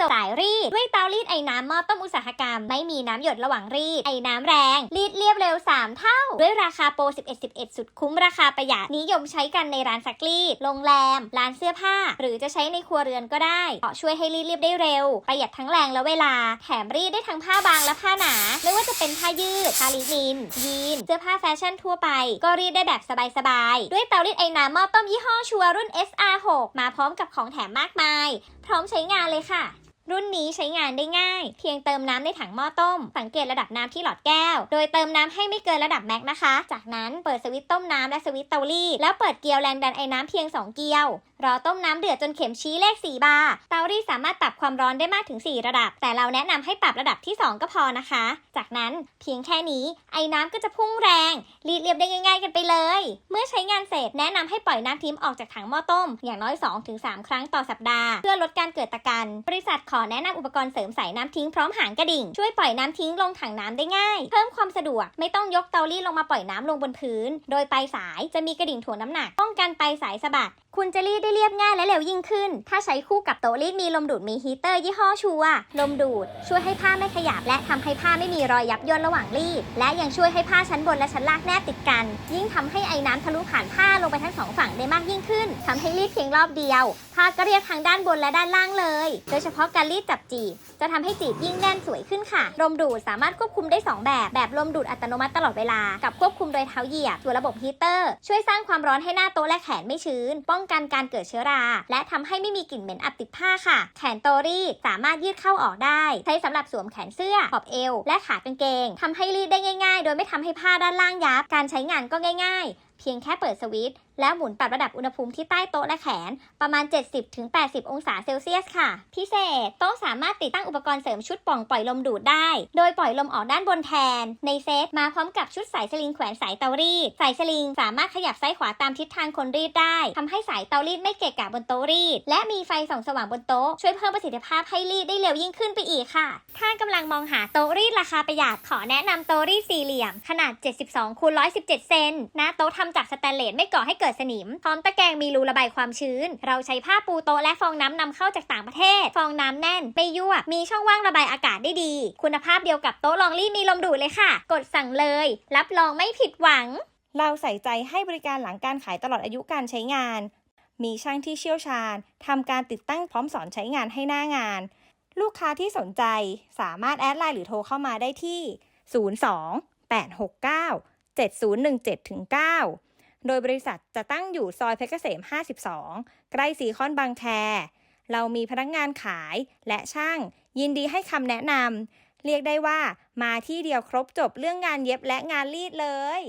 จบสายรีด ด้วยเตารีดไอ้น้ำหม้อต้มอุตสาหกรรม ไม่มีน้ำหยดระหว่างรีด ไอ้น้ำแรง รีดเรียบเร็ว 3 เท่า ด้วยราคาโปร 11 11 สุดคุ้มราคาประหยัดนิยมใช้กันในร้านซักรีด โรงแรม ร้านเสื้อผ้า หรือจะใช้ในครัวเรือนก็ได้เพราะช่วยให้รีดเรียบได้เร็ว ประหยัดทั้งแรงและเวลา แถมรีดได้ทั้งผ้าบางและผ้าหนา ไม่ว่าจะเป็นผ้ายืด ผ้าลินิน ยีน เสื้อผ้าแฟชั่นทั่วไป ก็รีดได้แบบสบายๆ ด้วยเตารีดไอ้น้ำหม้อต้มยี่ห้อชัวร์รุ่น SR6 มาพร้อมกับของแถมมากมาย พร้อมใช้งานเลยค่ะ รุ่นนี้ใช้งานได้ง่าย เพียงเติมน้ำในถังหม้อต้ม สังเกตระดับน้ำที่หลอดแก้ว โดยเติมน้ำให้ไม่เกินระดับแม็กนะคะ จากนั้นเปิดสวิตช์ต้มน้ำและสวิตช์เตารีดแล้วเปิดเกลียวแรงดันไอ้น้ำเพียง 2 เกลียวรอต้มน้ำเดือดจนเข็มชี้เลข 4 บาร์ เตารีดสามารถปรับความร้อนได้มากถึง 4 ระดับ แต่เราแนะนำให้ปรับระดับที่ 2 ก็พอนะคะ จากนั้นเพียงแค่นี้ ไอ้น้ำก็จะพุ่งแรง รีดเรียบได้ง่าย ๆ กันไปเลย เมื่อใช้งานเสร็จแนะนำให้ปล่อยน้ำทิ้มออกจากถังหม้อต้ม อย่างน้อย 2-3 ครั้งต่อสัปดาห์ เพื่อลดการเกิดตะกัน บริษัทขอแนะนำอุปกรณ์เสริมสายน้ำทิ้งพร้อมหางกระดิ่ง ช่วยปล่อยน้ำทิ้งลงถังน้ำได้ง่าย เพิ่มความสะดวก ไม่ต้องยกเตารีดลงมาปล่อยน้ำลงบนพื้น โดยปลายสายจะมีกระดิ่งถ่วงน้ำหนักป้องกันปลายสายสะบัด คุณจะรีดได้เรียบง่ายและเร็วยิ่งขึ้น ถ้าใช้คู่กับโต๊ะรีดมีลมดูดมีฮีเตอร์ยี่ห้อชัว ลมดูด ช่วยให้ผ้าไม่ขยับ และทำให้ผ้าไม่มีรอยยับย่นระหว่างรีด และยังช่วยให้ผ้าชั้นบนและชั้นล่างแนบติดกัน ยิ่งทำให้ไอ้น้ำทะลุผ่านผ้าลงไปทั้งสองฝั่งได้มากยิ่งขึ้นทำให้รีดเพียงรอบเดียวผ้าก็เรียบทั้งด้านบนและด้านล่างเลย โดยเฉพาะการรีดจับจีบ จะทำให้จีบยิ่งแน่นสวยขึ้นค่ะ ลมดูดสามารถควบคุมได้ 2 แบบ แบบลมดูดอัตโนมัติตลอดเวลา กับควบคุมโดยเท้าเหยียบส่วระบบฮีเตอร์ ช่วยสร้างความร้อนให้หน้าโต๊ะและแขนไม่ชื้น ป้องกันการเกิดเชื้อรา และทำให้ไม่มีกลิ่นเหม็นอับติดผ้าค่ะ แขนโตรีดสามารถยืดเข้าออกได้ ใช้สำหรับสวมแขนเสื้อ ขอบเอว และขากางเกงทำให้รีดได้ง่าย ๆ โดยไม่ทำให้ผ้าด้านล่างยับ การใช้งานก็ง่าย ๆ เพียงแค่เปิดสวิตช์แล้วหมุนปรับระดับอุณหภูมิที่ใต้โต๊ะและแขนประมาณ 70-80 องศาเซลเซียสค่ะ พิเศษโต๊ะสามารถติดตั้งอุปกรณ์เสริมชุดป่องปล่อยลมดูดได้ โดยปล่อยลมออกด้านบนแทน ในเซตมาพร้อมกับชุดสายสลิงแขวนสายเตารีด สายสลิงสามารถขยับซ้ายขวาตามทิศทางคนรีดได้ทำให้สายเตารีดไม่เกะกะบนโต๊ะรีด และมีไฟส่องสว่างบนโต๊ะช่วยเพิ่มประสิทธิภาพให้รีดได้เร็วยิ่งขึ้นไปอีกค่ะ ถ้ากำลังมองหาโต๊ะรีดราคาประหยัดขอแนะนำโต๊ะรีดสี่เหลี่ยม ขนาด 72คูณ117 เซนหน้าโต๊ะทำจากสแตนเลสไม่ก่อให้เกิดสนิม พร้อมตะแกรงมีรูระบายความชื้น เราใช้ผ้าปูโต๊ะและฟองน้ำนำเข้าจากต่างประเทศ ฟองน้ำแน่นไม่ยั่วมีช่องว่างระบายอากาศได้ดี คุณภาพเดียวกับโต๊ะรองรีดมีลมดูดเลยค่ะ กดสั่งเลย รับรองไม่ผิดหวัง เราใส่ใจให้บริการหลังการขายตลอดอายุการใช้งาน มีช่างที่เชี่ยวชาญทำการติดตั้งพร้อมสอนใช้งานให้หน้างาน ลูกค้าที่สนใจสามารถแอดไลน์หรือโทรเข้ามาได้ที่ 02 869 7017 9โดยบริษัทจะตั้งอยู่ซอยเพชรเกษม 52 ใกล้สีคอนบางแค เรามีพนักงานขายและช่างยินดีให้คำแนะนำ เรียกได้ว่ามาที่เดียวครบจบเรื่องงานเย็บและงานรีดเลย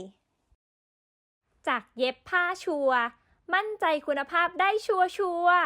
จากเย็บผ้าชัวร์มั่นใจคุณภาพได้ชัวร์ชัวร์